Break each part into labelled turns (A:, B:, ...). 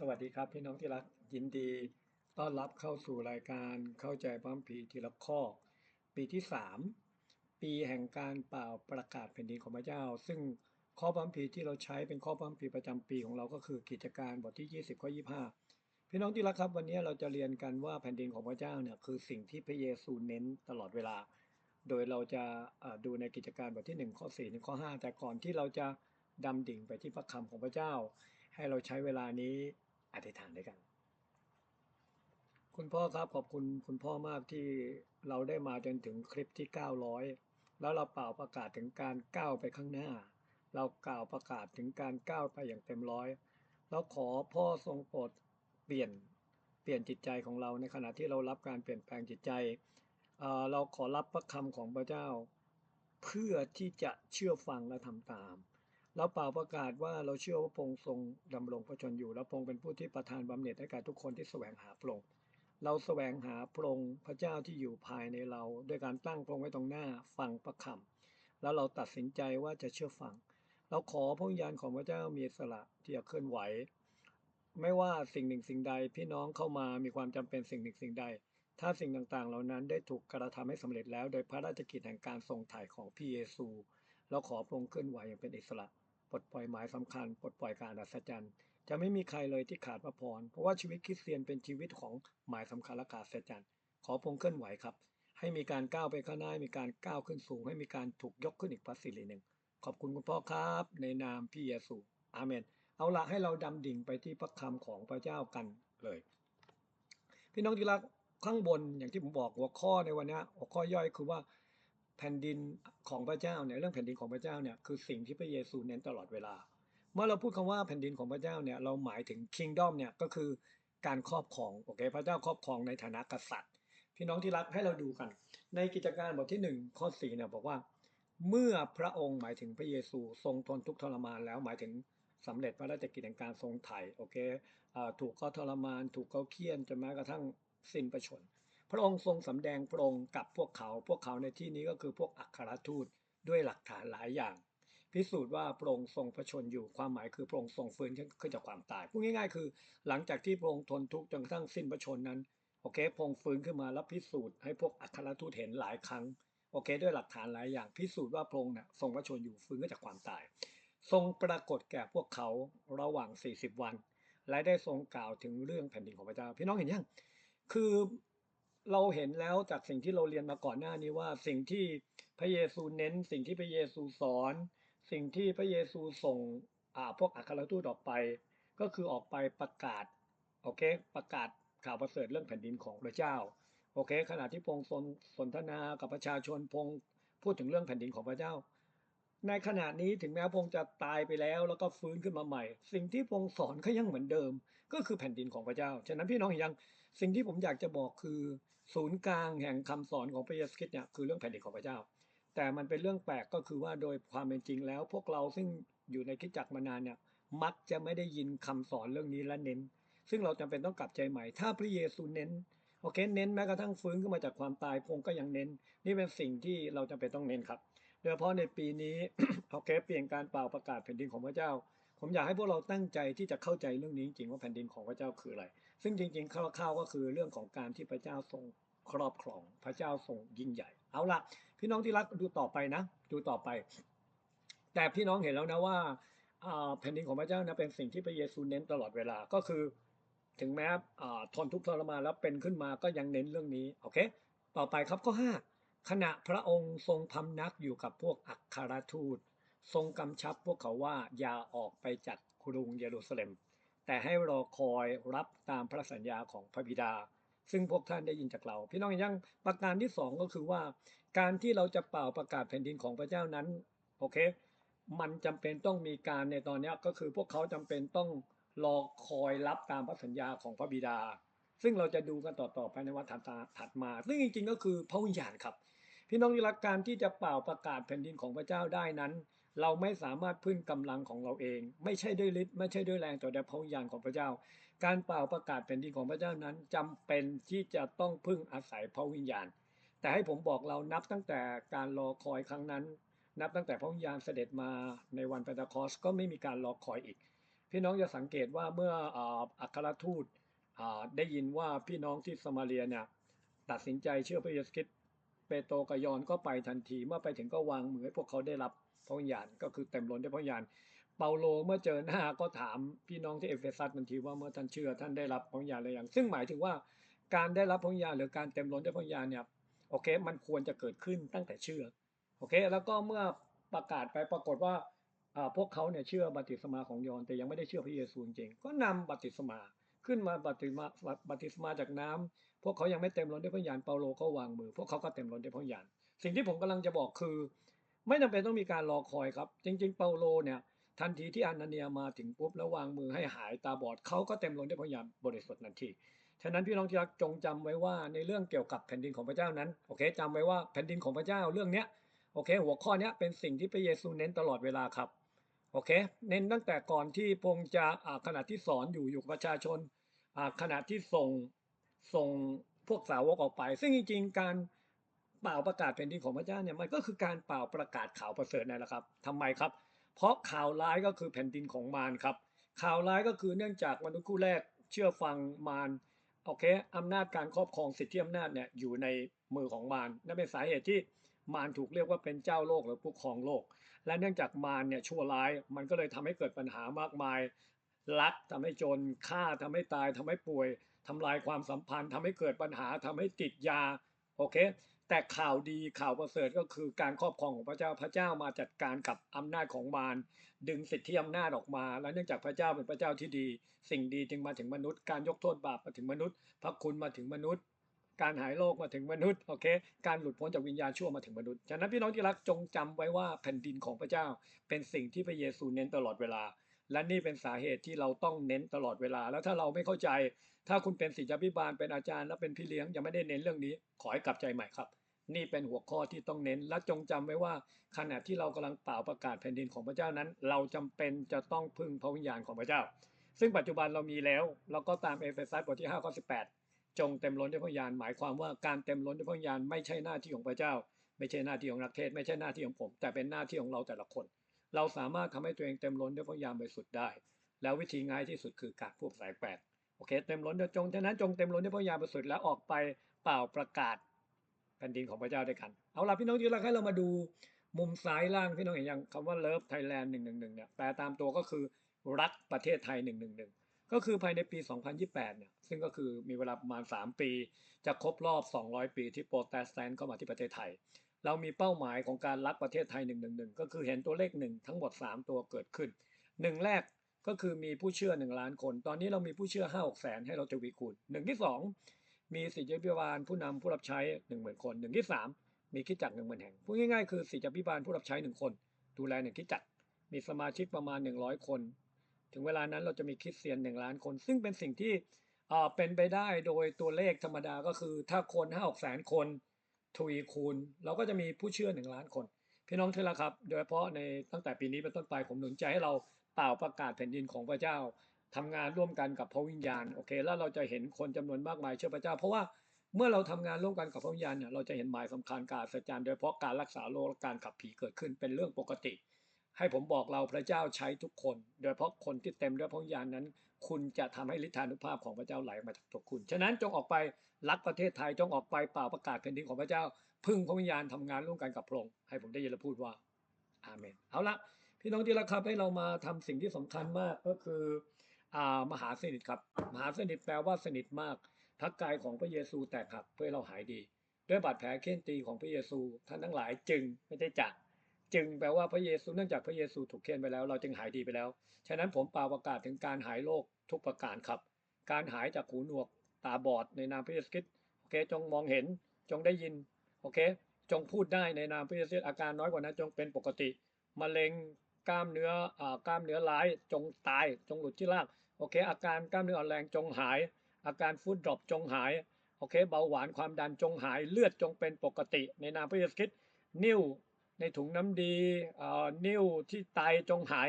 A: สวัสดีครับ พี่น้องที่รักยินดี ต้อนรับเข้าสู่รายการเข้าใจพระคัมภีทีละข้อ ปีที่ 3 ปีแห่งการเป่าประกาศแผ่นดินของพระเจ้า ซึ่งข้อพระคัมภีที่เราใช้เป็นข้อพระคัมภีประจำปีของเราก็คือกิจการบทที่ 20ข้อ25 พี่น้องที่รักครับ วันนี้เราจะเรียนกันว่าแผ่นดินของพระเจ้าเนี่ยคือสิ่งที่พระเยซูเน้นตลอดเวลา โดยเราจะดูในกิจการบทที่ 1 ข้อ4ถึงข้อ 5 แต่ก่อนที่เราจะดำดิ่งไปที่พระคำของพระเจ้า ให้เราใช้เวลานี้ อธิษฐานด้วยกัน คุณพ่อครับขอบคุณคุณพ่อมากที่เราได้มาจนถึงคลิปที่ 900 แล้วเราเป่าประกาศถึงการก้าวไปข้างหน้า เรากล่าวประกาศถึงการก้าวไปอย่างเต็มร้อยแล้วขอพ่อทรงโปรดเปลี่ยนเปลี่ยนจิตใจของเราในขณะที่เรารับการเปลี่ยนแปลงจิตใจเราขอรับพระคำของพระเจ้า เพื่อที่จะเชื่อฟังและทำตาม เราเป่าประกาศว่าเราเชื่อว่าพงค์ทรงดำรงพระชนอยู่ และพงค์เป็นผู้ที่ประทานบำเหน็จให้แก่ทุกคนที่แสวงหาพระองค์เราแสวงหาพระองค์พระเจ้าที่อยู่ภายในเราด้วยการตั้งพระองค์ไว้ตรงหน้าฟังประคำแล้วเราตัดสินใจว่าจะเชื่อฟัง เราขอพระญาณของพระเจ้ามีอิสระที่จะเคลื่อนไหว ไม่ว่าสิ่งหนึ่งสิ่งใดพี่น้องเข้ามามีความจำเป็นสิ่งหนึ่งสิ่งใด ถ้าสิ่งต่างๆ เหล่านั้นได้ถูกกระทำให้สำเร็จแล้ว โดยพระราชกิจแห่งการทรงถ่ายของพระเยซู เราขอพระองค์เคลื่อนไหวอย่างเป็นอิสระ ปลดปล่อยหมายสำคัญ ปลดปล่อยการอัศจรรย์ จะไม่มีใครเลยที่ขาดพระพร เพราะว่าชีวิตคริสเตียนเป็นชีวิตของหมายสำคัญและการอัศจรรย์ ขอพงเคลื่อนไหวครับ ให้มีการก้าวไปข้างหน้า มีการก้าวขึ้นสูง ให้มีการถูกยกขึ้นอีกพระสิริหนึ่ง ขอบคุณคุณพ่อครับ ในนามพี่เยซู อาเมน เอาละให้เราดำดิ่งไปที่พระคำของพระเจ้ากันเลย พี่น้องที่รักข้างบนอย่างที่ผมบอกหัวข้อในวันนี้หัวข้อย่อยคือว่า แผ่นดินของพระเจ้าเนี่ยเรื่องแผ่นดินของพระเจ้าเนี่ยคือสิ่งที่พระเยซูเน้นตลอดเวลา เมื่อเราพูดคำว่าแผ่นดินของพระเจ้าเนี่ยเราหมายถึง kingdom เนี่ยก็คือการครอบครองโอเคพระเจ้าครอบครองในฐานะกษัตริย์ พี่น้องที่รักให้เราดูกัน ในกิจการบทที่หนึ่งข้อสี่เนี่ยบอกว่า เมื่อพระองค์หมายถึงพระเยซูทรงทนทุกทรมานแล้วหมายถึงสำเร็จพระราชกิจแห่งการทรงไถ่โอเคอ่าถูกเขาทรมาน ถูกเขาเคี่ยนจนแม้กระทั่งสิ้นประชน พระองค์ทรงสำแดงพระองค์กับพวกเขา พวกเขาในที่นี้ก็คือพวกอัครทูตด้วยหลักฐานหลายอย่าง พิสูจน์ว่าพระองค์ทรงพระชนอยู่ความหมายคือพระองค์ทรงฟื้นขึ้นจากความตายพูดง่ายๆ คือ หลังจากที่พระองค์ทนทุกข์จนกระทั่งสิ้นพระชนนั้นโอเคพระองค์ฟื้นขึ้นมาแล้วพิสูจน์ให้พวกอัครทูตเห็นหลายครั้งโอเค ด้วยหลักฐานหลายอย่างพิสูจน์ว่าพระองค์เนี่ยทรงพระชนอยู่ฟื้นขึ้นจากความตาย ทรงปรากฏแก่พวกเขาระหว่าง 40 วัน และได้ทรงกล่าวถึงเรื่องแผ่นดินของพระเจ้า พี่น้องเห็นยังคือ เราเห็นแล้วจากสิ่งที่เราเรียนมาก่อนหน้านี้ว่าสิ่งที่พระเยซูเน้น สิ่งที่พระเยซูสอน สิ่งที่พระเยซูส่งอ่าพวกอัครทูตออกไป ก็คือออกไปประกาศโอเคประกาศข่าวประเสริฐเรื่องแผ่นดินของพระเจ้าโอเค ขณะที่พงศ์สนทนากับประชาชนพงศ์พูดถึงเรื่องแผ่นดินของพระเจ้า ในขณะนี้ถึงแม้พงจะตายไปแล้วแล้วก็ฟื้นขึ้นมาใหม่ สิ่งที่พงสอนก็ยังเหมือนเดิม ก็คือแผ่นดินของพระเจ้า ฉะนั้นพี่น้องเห็นยังสิ่งที่ผมอยากจะบอกคือ ศูนย์กลางแห่งคำสอนของพระเยซูคริสต์เนี่ยคือเรื่องแผ่นดินของพระเจ้า แต่มันเป็นเรื่องแปลกก็คือว่าโดยความเป็นจริงแล้ว พวกเราซึ่งอยู่ในคริสตจักรมานานเนี่ยมักจะไม่ได้ยินคำสอนเรื่องนี้และเน้น ซึ่งเราจำเป็นต้องกลับใจใหม่ ถ้าพระเยซูเน้นโอเคเน้นแม้กระทั่งฟื้นขึ้นมาจากความตายพงค์ก็ยังเน้น นี่เป็นสิ่งที่เราจำเป็นต้องเน้นครับ โดยเฉพาะในปีนี้โอเคเปลี่ยนการเป่าประกาศแผ่นดินของพระเจ้า ผมอยากให้พวกเราตั้งใจที่จะเข้าใจเรื่องนี้จริงว่าแผ่นดินของพระเจ้าคืออะไร ซึ่งจริงๆคร่าวๆก็คือเรื่องของการที่พระเจ้าทรงครอบครองพระเจ้าทรงยิ่งใหญ่ เอาละพี่น้องที่รักดูต่อไปนะ ดูต่อไป แต่พี่น้องเห็นแล้วนะว่าแผ่นดินของพระเจ้านะเป็นสิ่งที่พระเยซูเน้นตลอดเวลาก็คือ ถึงแม้อ่าทนทุกข์ทรมานแล้วเป็นขึ้นมาก็ยังเน้นเรื่องนี้โอเค ต่อไปครับข้อ5 ขณะพระองค์ทรงพำนักอยู่กับพวกอัครทูต ทรงกำชับพวกเขาว่าอย่าออกไปจากกรุงเยรูซาเล็ม แต่ให้รอคอยรับตามพระสัญญาของพระบิดา ซึ่งพวกท่านได้ยินจากเรา พี่น้องยังประการที่สองก็คือว่า การที่เราจะเป่าประกาศแผ่นดินของพระเจ้านั้นโอเค มันจำเป็นต้องมีการในตอนนี้ก็คือพวกเขาจำเป็นต้องรอคอยรับตามพระสัญญาของพระบิดา ซึ่งเราจะดูกันต่อๆไปในวันถัดมา ซึ่งจริงๆก็คือพระวิญญาณครับ พี่น้องที่รักการที่จะเป่าประกาศแผ่นดินของพระเจ้าได้นั้น เราไม่สามารถพึ่งกำลังของเราเอง ไม่ใช่ด้วยฤทธิ์ไม่ใช่ด้วยแรงแต่ด้วยพระวิญญาณของพระเจ้า การเป่าประกาศแผ่นดินของพระเจ้านั้นจำเป็นที่จะต้องพึ่งอาศัยพระวิญญาณ แต่ให้ผมบอกเรานับตั้งแต่การรอคอยครั้งนั้น นับตั้งแต่พระวิญญาณเสด็จมาในวันเปนทาคอสก็ไม่มีการรอคอยอีก พี่น้องจะสังเกตว่าเมื่ออัครทูตได้ยินว่าพี่น้องที่สมาเรียเนี่ยตัดสินใจเชื่อพระเยซูคริสต์ เปโตรกับยอนก็ไปทันทีเมื่อไปถึงก็วางมือให้พวกเขาได้รับพระวิญญาณก็คือเต็มล้นด้วยพระวิญญาณ เปาโลเมื่อเจอหน้าก็ถามพี่น้องที่เอเฟซัสทันทีว่าเมื่อท่านเชื่อท่านได้รับพระวิญญาณหรือยังซึ่งหมายถึงว่าการได้รับพระวิญญาณหรือการเต็มล้นด้วยพระวิญญาณเนี่ยโอเค มันควรจะเกิดขึ้นตั้งแต่เชื่อโอเค แล้วก็เมื่อประกาศไปปรากฏว่าพวกเขาเนี่ยเชื่อบัติศมาของยอนแต่ยังไม่ได้เชื่อพระเยซูจริงๆก็นำบัติศมาขึ้นมาบัติศมาบัติศมาจากน้ำพ วกเขายังไม่เต็มล้นด้วยพระญาณเปาโลก็วางมือ พวกเขาก็เต็มล้นด้วยพระญาณสิ่งที่ผมกำลังจะบอกคือ ไม่จำเป็นต้องมีการรอคอยครับ จริง ๆ เปาโลเนี่ยทันทีที่อานาเนียมาถึงปุ๊บแล้ววางมือให้หายตาบอดเขาก็เต็มล้นด้วยพระญาณบริสุทธิ์ทันทีฉะนั้นพี่น้องที่รักจงจำไว้ว่าในเรื่องเกี่ยวกับแผ่นดินของพระเจ้านั้นโอเคจำไว้ว่าแผ่นดินของพระเจ้าเรื่องเนี้ยโอเค หัวข้อเนี้ยเป็นสิ่งที่พระเยซูเน้นตลอดเวลาครับโอเค เน้นตั้งแต่ก่อนที่พงค์จะอ่าขณะที่สอนอยู่อยู่กับประชาชนอ่าขณะที่ส่ง ส่งพวกสาวกออกไป ซึ่งจริง ๆ การเป่าประกาศแผ่นดินของพระเจ้าเนี่ยมันก็คือการเป่าประกาศข่าวประเสริฐนั่นแหละครับทำไมครับ เพราะข่าวร้ายก็คือแผ่นดินของมารครับ ข่าวร้ายก็คือเนื่องจากมนุษย์คู่แรกเชื่อฟังมารโอเคอำนาจการครอบครองสิทธิอำนาจเนี่ยอยู่ในมือของมารนั่นเป็นสาเหตุที่มารถูกเรียกว่าเป็นเจ้าโลกหรือผู้ครองโลก และเนื่องจากมารเนี่ยชั่วร้ายมันก็เลยทำให้เกิดปัญหามากมาย ลักทำให้จนฆ่าทำให้ตายทำให้ป่วยทำลายความสัมพันธ์ทำให้เกิดปัญหาทำให้ติดยาโอเค แต่ข่าวดีข่าวประเสริฐก็คือการครอบครองของพระเจ้าพระเจ้ามาจัดการกับอำนาจของมารดึงสิทธิอำนาจออกมา และเนื่องจากพระเจ้าเป็นพระเจ้าที่ดี สิ่งดีจึงมาถึงมนุษย์ การยกโทษบาปมาถึงมนุษย์ พระคุณมาถึงมนุษย์ การหายโรคมาถึงมนุษย์โอเค การหลุดพ้นจากวิญญาณชั่วมาถึงมนุษย์ฉะนั้นพี่น้องที่รักจงจำไว้ว่าแผ่นดินของพระเจ้าเป็นสิ่งที่พระเยซูเน้นตลอดเวลา และนี่เป็นสาเหตุที่เราต้องเน้นตลอดเวลา แล้วถ้าเราไม่เข้าใจ ถ้าคุณเป็นศิษยาภิบาลเป็นอาจารย์และเป็นพี่เลี้ยงยังไม่ได้เน้นเรื่องนี้ ขอให้กลับใจใหม่ครับ นี่เป็นหัวข้อที่ต้องเน้นและจงจำไว้ว่าขณะที่เรากำลังเป่าประกาศแผ่นดินของพระเจ้านั้น เราจำเป็นจะต้องพึ่งพระวิญญาณของพระเจ้า ซึ่งปัจจุบันเรามีแล้วเราก็ตามเอเฟซัสบทที่5ข้อ18 จงเต็มล้นด้วยพระวิญญาณหมายความว่าการเต็มล้นด้วยพระวิญญาณไม่ใช่หน้าที่ของพระเจ้า ไม่ใช่หน้าที่ของนักเทศ ไม่ใช่หน้าที่ของผม แต่เป็นหน้าที่ของเราแต่ละคน เราสามารถทำให้ตัวเองเต็มล้นด้วยพระวิญญาณบริสุทธิ์ได้ แล้ววิธีง่ายที่สุดคือการพูดสายแปดโอเค เต็มล้นจงฉะนั้นจงเต็มล้นด้วยพระวิญญาณบริสุทธิ์แล้วออกไปเป่าประกาศแผ่นดินของพระเจ้าด้วยกัน เอาล่ะพี่น้องที่รักให้เรามาดูมุมซ้ายล่างพี่น้องเห็นยังคำว่าเลิฟไทยแลนด์หนึ่งหนึ่งหนึ่งเนี่ยแปลตามตัวก็คือรักประเทศไทยหนึ่งหนึ่งหนึ่งก็คือภายในปี 2028 เนี่ย ซึ่งก็คือมีเวลาประมาณ 3 ปี จะครบรอบ 200 ปีที่โปรเตสแตนต์เข้ามาที่ประเทศไทย เรามีเป้าหมายของการรักประเทศไทย111ก็คือเห็นตัวเลข 1 ทั้งหมด 3 ตัวเกิดขึ้น 1 แรกก็คือมีผู้เชื่อ 1 ล้านคน ตอนนี้เรามีผู้เชื่อ5 6แสนให้เราจะวิคูณหนึ่งที่ 2 มีศิษยาภิบาลผู้นำผู้รับใช้10,000คนหนึ่งที่ 3 มีคิดจักร10,000แห่งพูดง่ายๆคือศิษยาภิบาลผู้รับใช้ 1 คน ดูแลหนึ่งคิดจักรมีสมาชิกประมาณ 100 คน ถึงเวลานั้นเราจะมีคริสเตียนหนึ่งล้านคน ซึ่งเป็นสิ่งที่อ่าเป็นไปได้โดยตัวเลขธรรมดาก็คือถ้าคนห้าหกแสนคน ทวีคูณ เราก็จะมีผู้เชื่อหนึ่งล้านคน พี่น้องที่รักครับ โดยเฉพาะในตั้งแต่ปีนี้เป็นต้นไปผมหนุนใจให้เราเป่าประกาศแผ่นดินของพระเจ้าทำงานร่วมกันกับพระวิญญาณโอเค แล้วเราจะเห็นคนจำนวนมากมายเชื่อพระเจ้า เพราะว่าเมื่อเราทำงานร่วมกันกับพระวิญญาณเนี่ยเราจะเห็นหมายสำคัญการอัศจรรย์โดยเฉพาะการรักษาโรคและการขับผีเกิดขึ้นเป็นเรื่องปกติ ให้ผมบอกเราพระเจ้าใช้ทุกคน โดยเฉพาะคนที่เต็มด้วยพระวิญญาณนั้น คุณจะทำให้ฤทธานุภาพของพระเจ้าไหลออกมาจากตัวคุณ ฉะนั้นจงออกไปรักประเทศไทยจงออกไปเป่าประกาศแผ่นดินของพระเจ้า พึ่งพระวิญญาณทำงานร่วมกันกับพระองค์ให้ผมได้ยินและพูดว่า อาเมน เอาละพี่น้องที่รักครับให้เรามาทำสิ่งที่สำคัญมากก็คืออ่ามหาสนิทครับ มหาสนิทแปลว่าสนิทมากพระกายของพระเยซูแตกหักเพื่อเราหายดี ด้วยบาดแผลเค้นตีของพระเยซูท่านทั้งหลายจึงไม่ได้จัก จึงแปลว่าพระเยซูเนื่องจากพระเยซูถูกเค้นไปแล้ว เราจึงหายดีไปแล้ว ฉะนั้นผมเป่าประกาศถึงการหายโรคทุกประการครับ การหายจากหูหนวกตาบอดในนามพระเยซูคริสต์โอเค จงมองเห็นจงได้ยินโอเค จงพูดได้ในนามพระเยซูคริสต์อาการน้อยกว่านั้นจงเป็นปกติมะเร็งกล้ามเนื้ออ่ากล้ามเนื้อร้ายจงตายจงหลุดที่รากโอเค อาการกล้ามเนื้ออ่อนแรงจงหาย อาการฟูดดรอปจงหายโอเค เบาหวานความดันจงหายเลือดจงเป็นปกติ ในนามพระเยซูคริสต์นิ่ว ในถุงน้ำดีนิ่วที่ไตจงหาย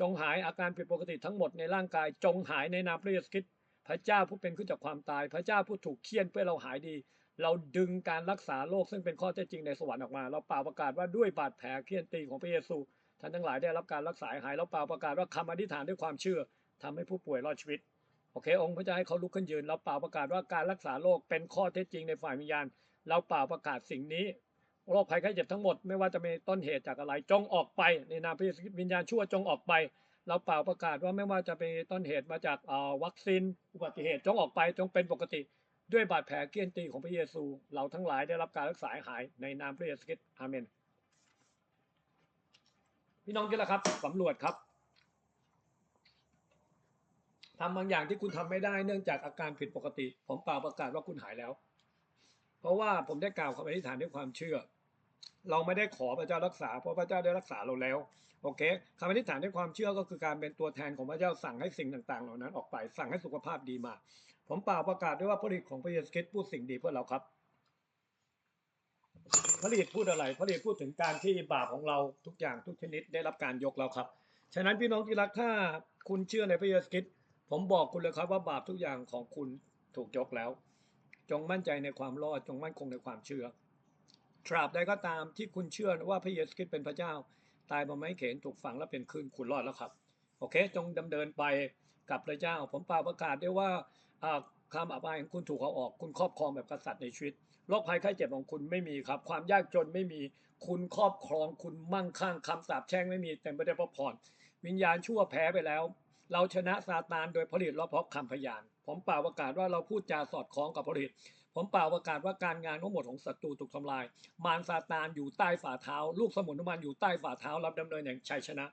A: จงหายอาการผิดปกติทั้งหมดในร่างกาย จงหายในนามพระเยซูคริสต์พระเจ้าผู้เป็นขึ้นจากความตาย พระเจ้าผู้ถูกเคี่ยนเพื่อเราหายดี เราดึงการรักษาโรคซึ่งเป็นข้อเท็จจริงในสวรรค์ออกมา เราเป่าประกาศว่าด้วยบาดแผลเคี่ยนตีของพระเยซูท่านทั้งหลายได้รับการรักษาหาย เราเป่าประกาศว่าคำอธิษฐานด้วยความเชื่อทำให้ผู้ป่วยรอดชีวิตโอเค องค์พระเจ้าให้เขาลุกขึ้นยืน เราเป่าประกาศว่าการรักษาโรคเป็นข้อเท็จจริงในฝ่ายวิญญาณ เราเป่าประกาศสิ่งนี้ โรคภัยไข้เจ็บทั้งหมดไม่ว่าจะมีต้นเหตุจากอะไรจงออกไป ในนามพระเยซูกิวิญญาณชั่วจงออกไป เราเป่าประกาศว่าไม่ว่าจะเป็นต้นเหตุมาจากวัคซีนอุบัติเหตุจงออกไปจงเป็นปกติ ด้วยบาดแผลเกี้ยนตีของพระเยซู เราทั้งหลายได้รับการรักษาหายในนามพระเยซูคริสต์อาเมนพี่น้องที่ละครับสำรวจครับทำบางอย่างที่คุณทำไม่ได้เนื่องจากอาการผิดปกติ ผมเป่าประกาศว่าคุณหายแล้ว เพราะว่าผมได้กล่าวคำอธิษฐานด้วยความเชื่อ เราไม่ได้ขอพระเจ้ารักษา เพราะพระเจ้าได้รักษาเราแล้วโอเคคำอธิษฐานด้วยความเชื่อก็คือการเป็นตัวแทนของพระเจ้าสั่งให้สิ่งต่างๆ เหล่านั้นออกไปสั่งให้สุขภาพดีมา ผมเป่าประกาศด้วยว่าพระฤทธิ์ของพระเยซูคริสต์พูดสิ่งดีเพื่อเราครับพระฤทธิ์พูดอะไรพระฤทธิ์พูดถึงการที่บาปของเราทุกอย่างทุกชนิดได้รับการยกแล้วครับ ฉะนั้นพี่น้องที่รักถ้าคุณเชื่อในพระเยซูคริสต์ผมบอกคุณเลยครับว่าบาปทุกอย่างของคุณถูกยกแล้ว จงมั่นใจในความรอดจงมั่นคงในความเชื่อ ตราบใดก็ตามที่คุณเชื่อว่าพระเยซูคริสต์เป็นพระเจ้า ตายบนไม้เขนถูกฝังและเป็นคืนคุณรอดแล้วครับ โอเค จงดำเนินไปกับพระเจ้า ผมป่าประกาศได้ว่าคำอับอายของคุณถูกเอาออก คุณครอบครองแบบกษัตริย์ในชีวิตโรคภัยไข้เจ็บของคุณไม่มีครับ ความยากจนไม่มีคุณครอบครอง คุณมั่งคั่งคำสาปแช่งไม่มีเต็มไปด้วยพระพรวิญญาณชั่วแพ้ไปแล้ว เราชนะซาตานโดยผลิตและเพราะคำพยาน ผมป่าประกาศว่าเราพูดจาสอดคล้องกับผลิต ผมเป่าประกาศว่าการงานทั้งหมดของศัตรูถูกทำลาย มารซาตานอยู่ใต้ฝ่าเท้า ลูกสมุนน้ำมันอยู่ใต้ฝ่าเท้า รับดำเนินอย่างชัยชนะ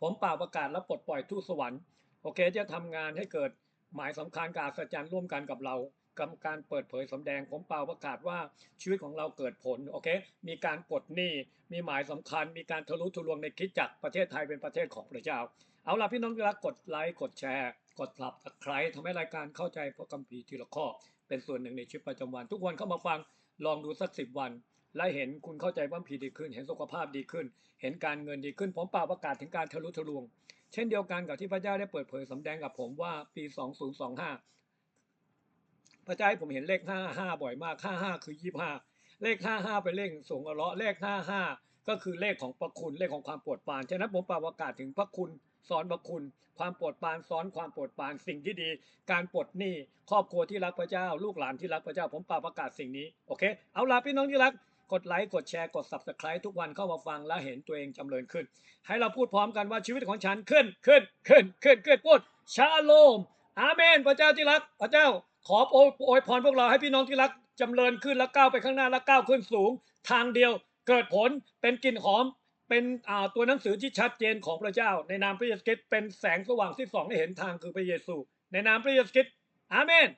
A: ผมเป่าประกาศและปลดปล่อยทูตสวรรค์โอเคจะทำงานให้เกิดหมายสำคัญกับอัศจรรย์ร่วมกันกับเรากรรมการเปิดเผยสำแดงผมเป่าประกาศว่าชีวิตของเราเกิดผลโอเค มีการปลดหนี้มีหมายสำคัญ มีการทะลุทะลวงในคิดจักรประเทศไทยเป็นประเทศของพระเจ้า เอาล่ะพี่น้องที่รักกดไลค์กดแชร์ กดสับตะไคร้ทำให้รายการเข้าใจพระคัมภีร์ทีละข้อ เป็นส่วนหนึ่งในชีวิตประจำวัน ทุกวันเข้ามาฟังลองดูสักสิบวัน และเห็นคุณเข้าใจพระคัมภีดีขึ้น เห็นสุขภาพดีขึ้น เห็นการเงินดีขึ้น ผมป่าประกาศถึงการทะลุทะลวง เช่นเดียวกันกับที่พระเจ้าได้เปิดเผยสำแดงกับผมว่าปี 2025 พระเจ้าให้ผมเห็นเลข 55 บ่อยมาก 55 คือ 25 เลข 55 เป็นเลขสูงอเราะห์เลข 55 ก็คือเลขของพระคุณเลขของความปรดปาน ฉะนั้นผมป่าประกาศถึงพระคุณ ซ้อนพระคุณ ความโปรดปรานซ้อนความโปรดปรานสิ่งที่ดี การปลดหนี้ครอบครัวที่รักพระเจ้า ลูกหลานที่รักพระเจ้า ผมปาประกาศสิ่งนี้โอเค เอาล่ะพี่น้องที่รักกดไลค์กดแชร์กด subscribe ทุกวันเข้ามาฟังและเห็นตัวเองจำเริญขึ้น ให้เราพูดพร้อมกันว่าชีวิตของฉันขึ้นขึ้นขึ้นขึ้นขึ้นพูดชาโลม อาเมน พระเจ้าที่รัก พระเจ้าขอโอยอยพรพวกเราให้พี่น้องที่รักจำเริญขึ้นและก้าวไปข้างหน้าและก้าวขึ้นสูง ทางเดียวเกิดผลเป็นกลิ่นหอม เป็นตัวหนังสือที่ชัดเจนของพระเจ้า ในนามพระเยซูคริสต์เป็นแสงสว่างที่ส่องให้เห็นทางคือพระเยซู ในนามพระเยซูคริสต์อาเมน